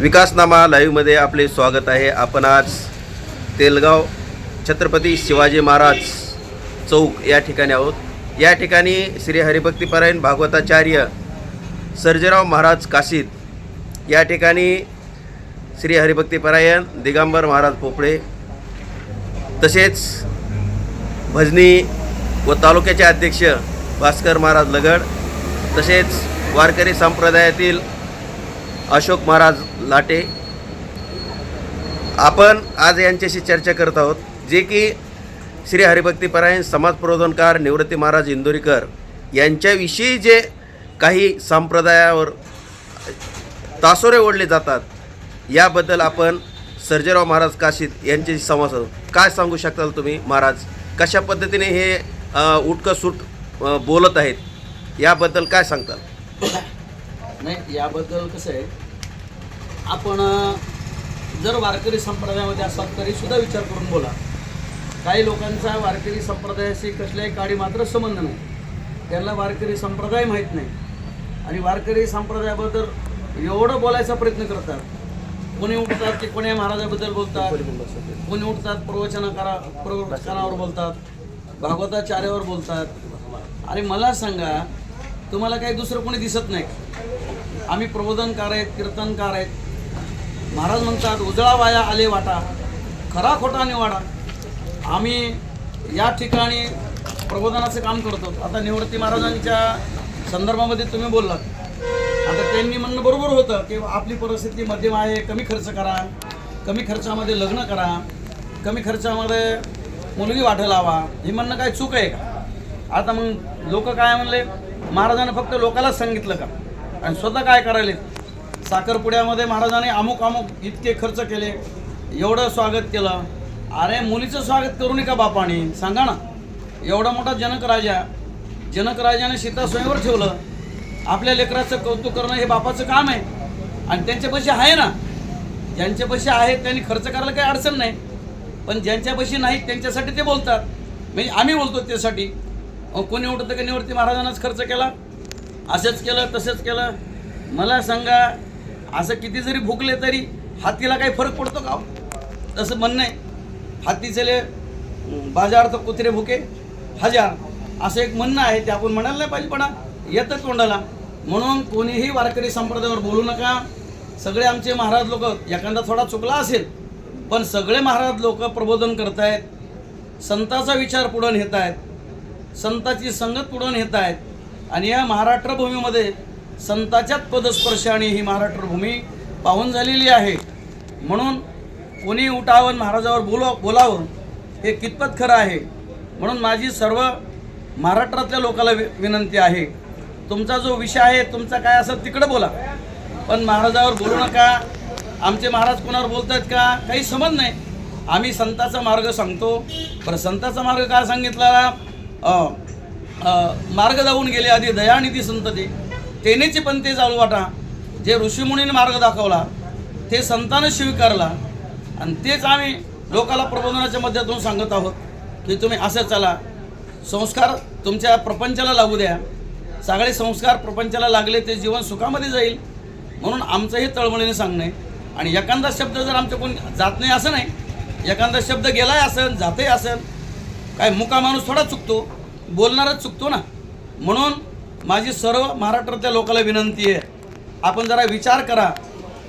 विकासनामा लाईव्हमध्ये आपले स्वागत आहे. आपण आज तेलगाव छत्रपती शिवाजी महाराज चौक या ठिकाणी आहोत. या ठिकाणी श्री हरिभक्तीपरायण भागवताचार्य सर्जेराव महाराज काशीद या ठिकाणी श्री हरिभक्तीपरायण दिगंबर महाराज पोपळे तसेच भजनी व तालुक्याचे अध्यक्ष भास्कर महाराज लगड तसेच वारकरी संप्रदायातील अशोक महाराज लाटे आपण आज यांच्याशी चर्चा करत आहोत जे की श्री हरिभक्तीपरायण समाज प्रबोधनकार निवृत्ती महाराज इंदोरीकर यांच्याविषयी जे काही संप्रदायावर तासोरे ओढले जातात याबद्दल आपण सर्जेराव महाराज काशीद यांच्याशी संवाद साधू. काय सांगू शकाल तुम्ही महाराज? कशा पद्धतीने हे उटकं सूट बोलत आहेत? याबद्दल काय सांगताल? नाही याबद्दल कसं आहे आपण जर वारकरी संप्रदायामध्ये असाल तरीसुद्धा विचार करून बोला. काही लोकांचा वारकरी संप्रदायाशी कसल्याही काळी मात्र संबंध नाही. त्यांना वारकरी संप्रदाय माहीत नाही. आणि वारकरी संप्रदायाबद्दल एवढं बोलायचा प्रयत्न करतात. कोणी उठतात की कोणी महाराजाबद्दल बोलतात कोणी उठतात प्रवचनाकारा प्रवचनावर बोलतात भागवताचार्यावर बोलतात. आणि मला सांगा तुम्हाला काही दुसरं कोणी दिसत नाही? आम्ही प्रबोधनकार आहेत कीर्तनकार आहेत. महाराज म्हणतात उजळा वाया आले वाटा खरा खोटा निवाडा. आम्ही या ठिकाणी प्रबोधनाचं काम करतो. आता निवृत्ती महाराजांच्या संदर्भामध्ये तुम्ही बोललात. आता त्यांनी म्हणणं बरोबर होतं की आपली परिस्थिती मध्यम आहे कमी खर्च करा कमी खर्चामध्ये लग्न करा कमी खर्चामध्ये मुलगी वाटा लावा. हे म्हणणं काय चूक आहे का? आता मग लोक काय म्हणले? महाराजांनी फक्त लोकालाच सांगितलं का? आणि स्वतः काय करायले साखरपुड्यामध्ये महाराजाने अमुक अमुक इतके खर्च केले एवढं स्वागत केलं. अरे मुलीचं स्वागत करू नये का बापाने. सांगा ना. एवढा मोठा जनक राजा जनक राजाने सीता स्वयंवर ठेवलं. आपल्या लेकराचं कौतुक करणं हे बापाचं काम आहे. आणि त्यांच्यापाशी आहे ना. ज्यांच्यापाशी आहेत त्यांनी खर्च करायला काही अडचण नाही. पण ज्यांच्यापाशी नाहीत त्यांच्यासाठी ते बोलतात. म्हणजे आम्ही बोलतो त्यासाठी. अहो, कोणी उठतं की निवृत्ती महाराजांनाच खर्च केला. असंच केलं तसंच केलं. मला सांगा असं किती जरी भुकले तरी हातीला काही फरक पडतो का हो? तसं म्हणणं आहे. हातीचेले बाजार तर कुत्रे भुके. हजार असं एक म्हणणं आहे ते आपण म्हणायला नाही पाहिजे पण येतं तोंडाला. म्हणून कोणीही वारकरी संप्रदायावर बोलू नका. सगळे आमचे महाराज लोक एखादा थोडा चुकला असेल पण सगळे महाराज लोक प्रबोधन करत आहेत संताचा विचार पुढं नेत आहेत संताची संगत पुढं नेत आहेत आणि या महाराष्ट्र भूमीमध्ये संताच्याच पदस्पर्शाने ही महाराष्ट्र भूमी पाहून झालेली आहे. म्हणून कोणी उठावं महाराजावर बोलाव बोलावं हे कितपत खरं आहे? म्हणून माझी सर्व महाराष्ट्रातल्या लोकाला वि विनंती आहे. तुमचा जो विषय आहे तुमचा काय असेल तिकडं बोला. पण महाराजावर बोलू नका. आमचे महाराज कोणावर बोलत आहेत का? काही समज नाही. आम्ही संताचा मार्ग सांगतो. बरं संताचा मार्ग काय सांगितला? मार्ग जाऊन गेले आधी दयानिधी संतती तेनेचे पण ते चालू वाटा. जे ऋषीमुनीने मार्ग दाखवला ते संतानं स्वीकारला. आणि तेच आम्ही लोकाला प्रबोधनाच्या माध्यमातून सांगत आहोत की तुम्ही असं चला. संस्कार तुमच्या प्रपंचाला लागू द्या. सगळे संस्कार प्रपंचाला लागले ते जीवन सुखामध्ये जाईल. म्हणून आमचं हे तळमळीने सांगणं. आहे आणि एखादा शब्द जर आमच्या कोण जात नाही असं नाही एखादा शब्द गेलाय असेल जातही असेल काय मुका माणूस थोडा चुकतो बोलणारच चुकतो ना. म्हणून माझी सर्व महाराष्ट्रातल्या लोकाला विनंती आहे. आपण जरा विचार करा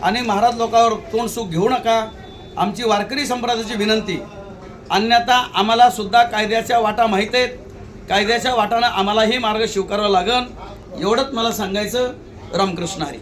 आणि महाराज लोकांवर तोंड सुख घेऊ नका. आमची वारकरी संप्रदायाची विनंती. अन्यथा आम्हाला सुद्धा कायद्याच्या वाटा माहीत आहेत. कायद्याच्या वाटानं आम्हालाही मार्ग स्वीकारावा लागन. एवढंच मला सांगायचं. रामकृष्ण हरी.